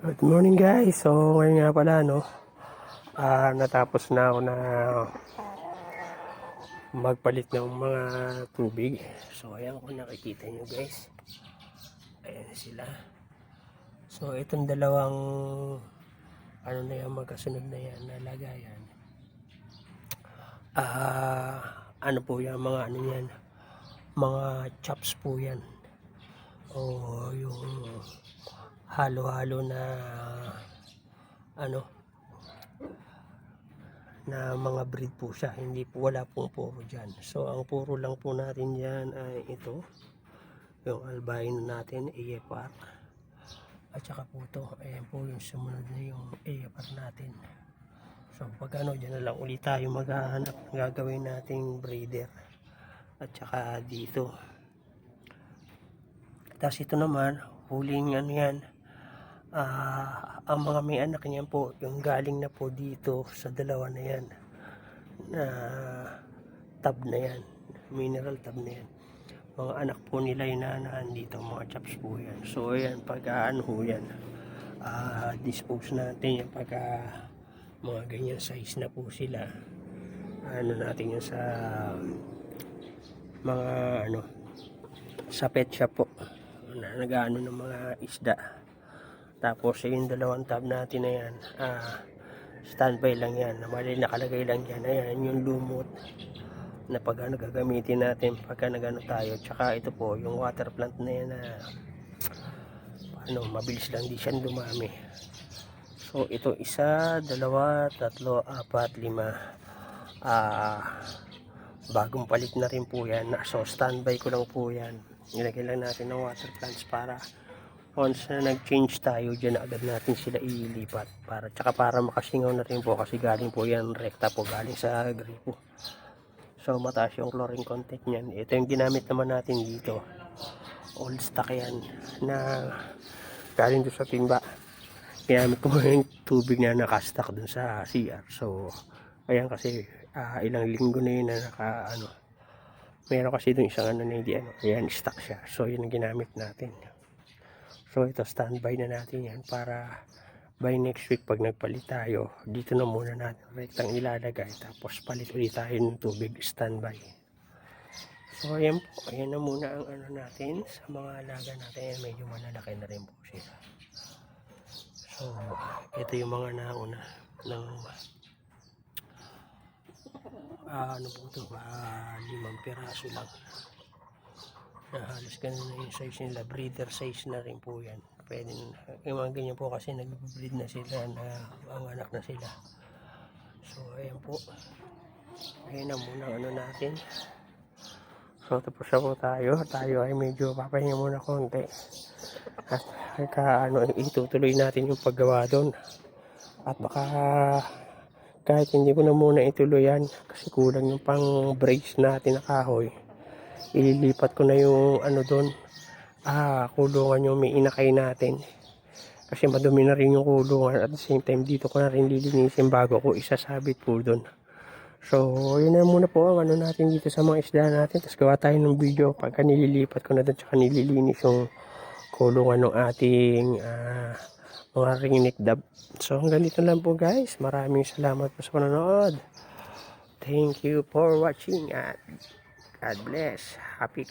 Good morning guys. So ngayon nga pala no. ah natapos na ako na magpalit ng mga tubig. So ayan kung nakikita nyo guys. Ayan sila. So itong dalawang ano na yan magkasunod na yan na lagayan. Ah ano po yan mga ano yan mga chops po yan. O yung halo-halo na ano na mga breed po siya. Hindi po wala pong puro dyan. So ang puro lang po natin dyan ay ito. Yung albino natin AFR at saka po ito. Ayan po yung sumunod na yung AFR natin. So pag ano dyan na lang ulit tayo maghahanap gagawin nating breeder. At saka dito. Tapos ito naman huling ano yan Ah, ang mga may anak niyan po, yung galing na po dito sa dalawa na yan, na tab na yan, mineral tab na yan. Mga anak po nila yung nanaan dito, mga chaps po yan. So, ayan, pag ano ho yan, ah, dispose natin yan pag ah, mga ganyan size na po sila. Ano natin yan sa mga ano, sa pet shop po na nag-ano ng mga isda. Tapos yung dalawang tab natin na yan, ah, standby lang yan. Mali nakalagay lang yan. Ayan, yung lumot na pag ano gagamitin natin pagka nagano tayo. Tsaka ito po, yung water plant na yan na ano, mabilis lang di siya dumami. So ito isa, dalawa, tatlo, apat, lima. Ah, bagong palit na rin po yan. So standby ko lang po yan. Nilagay lang natin ng water plants para once na nag-change tayo dyan agad natin sila ililipat para tsaka para makasingaw na rin po kasi galing po yan rekta po galing sa gripo so mataas yung chlorine content niyan. Ito yung ginamit naman natin dito. Old stock yan na galing doon sa timba. Ginamit ko yung tubig na nakastock dun sa CR so ayan kasi ah, ilang linggo na yun na naka ano. Meron kasi dun isang ano na hindi ano ayan stock siya. So yun ang ginamit natin So ito standby na natin yan para by next week pag nagpalit tayo, dito na muna natin rektang ilalagay tapos palit ulit tayo ng tubig standby. So ayan po, ayan na muna ang ano natin sa mga alaga natin. Ayan, medyo malalaki na rin po sila. So ito yung mga nauna ng ah, ano po ito, ah, limang piraso lang na halos ganun na yung size nila. Breeder size na rin po yan. Pwede na. Yung mga ganyan po kasi nag-breed na sila na ang anak na sila. So ayan po. Ayan na muna ano natin. So tapos na po tayo. Tayo ay medyo papahinga muna konti. At ka, ano, itutuloy natin yung paggawa doon. At baka kahit hindi ko na muna ituloy yan kasi kulang yung pang brace natin na kahoy ililipat ko na yung ano doon ah kulungan yung may inakay natin. Kasi madumi na rin yung kulungan. At the same time dito ko na rin lilinisin bago ko isasabit po doon so yun na muna po ang ano natin dito sa mga isda natin. Tapos gawa tayo ng video. Pagka nililipat ko na doon tsaka nililinis yung kulungan ng ating ah, mga ringneck dab. So hanggang dito lang po guys. Maraming salamat po sa panonood. Thank you for watching. At God bless. Happy